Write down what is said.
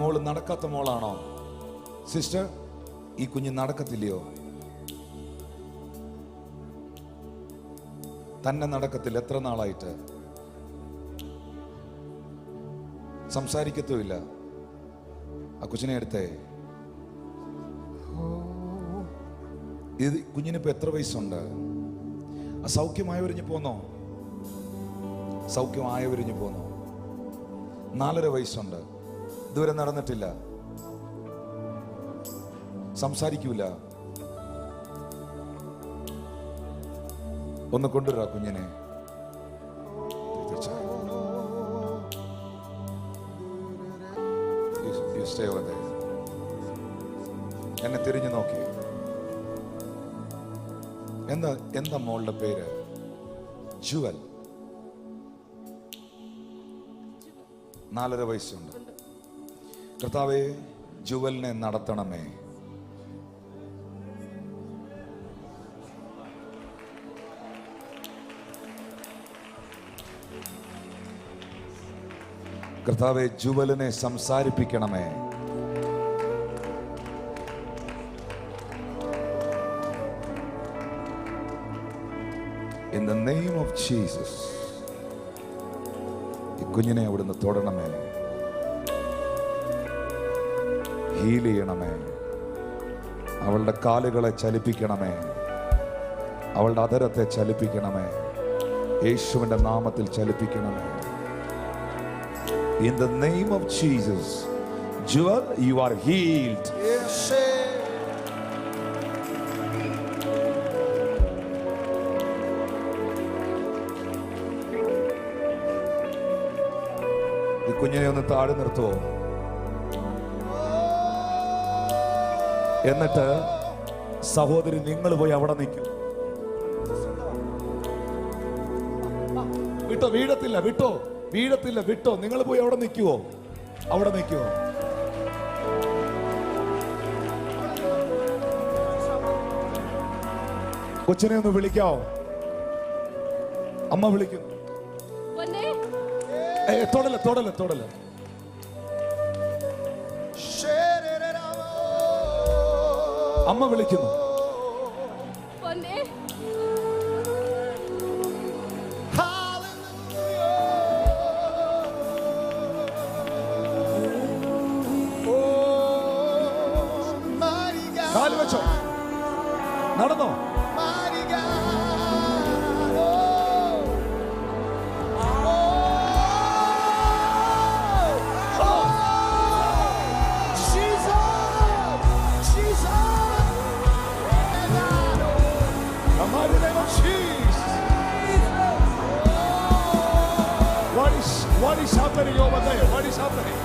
മോൾ നടക്കാത്ത മോളാണോ? സിസ്റ്റർ ഈ കുഞ്ഞ് നടക്കത്തില്ലയോ? തന്നെ നടക്കത്തില്ല. എത്ര നാളായിട്ട്? സംസാരിക്കത്തുമില്ല. ആ കൊച്ചിനെ എടുത്തേ. ഇത് കുഞ്ഞിനിപ്പോ എത്ര വയസ്സുണ്ട്? ആ സൗഖ്യമായവരിഞ്ഞ് പോന്നോ? സൗഖ്യമായവരിഞ്ഞ് പോന്നോ? നാലര വയസ്സുണ്ട്. ഇതുവരെ നടന്നിട്ടില്ല. സംസാരിക്കൂല. ഒന്ന് കൊണ്ടുവരാ കുഞ്ഞിനെ. എന്നെ തിരിഞ്ഞു നോക്കി. എന്താ എന്താ മോളുടെ പേര്? ജുവൽ. നാലര വയസ്സുണ്ട്. കർത്താവെ ജുവലിനെ നടത്തണമേ. കർത്താവെ ജുവലിനെ സംസാരിപ്പിക്കണമേ. In the name of Jesus ഈ കുഞ്ഞിനെ അവിടുന്ന് തൊടണമേ. ഹീൽ ചെയ്യണമേ. അവളുടെ കാലുകളെ ചലിപ്പിക്കണമേ. അവളുടെ അതരത്തെ ചലിപ്പിക്കണമേ. യേശുവിന്റെ നാമത്തിൽ ചലിപ്പിക്കണമേ. In the name of Jesus Jewel you are healed കുഞ്ഞിനെ ഒന്ന് താഴെ നിർത്തുവോ? എന്നിട്ട് സഹോദരി നിങ്ങൾ പോയി അവിടെ നിൽക്കും. വിട്ടോ വീഴത്തില്ല വിട്ടോ വീഴത്തില്ല വിട്ടോ. നിങ്ങൾ പോയി അവിടെ നിൽക്കുവോ? അവിടെ നിൽക്കുവോ? കൊച്ചിനെ ഒന്ന് വിളിക്കാവോ? അമ്മ വിളിക്കുന്നു. തൊടല തൊടല തൊടല. അമ്മ വിളിക്കുന്നു. കാൽ വെച്ചോ. നടന്നോ. What is what is happening over there? What is happening?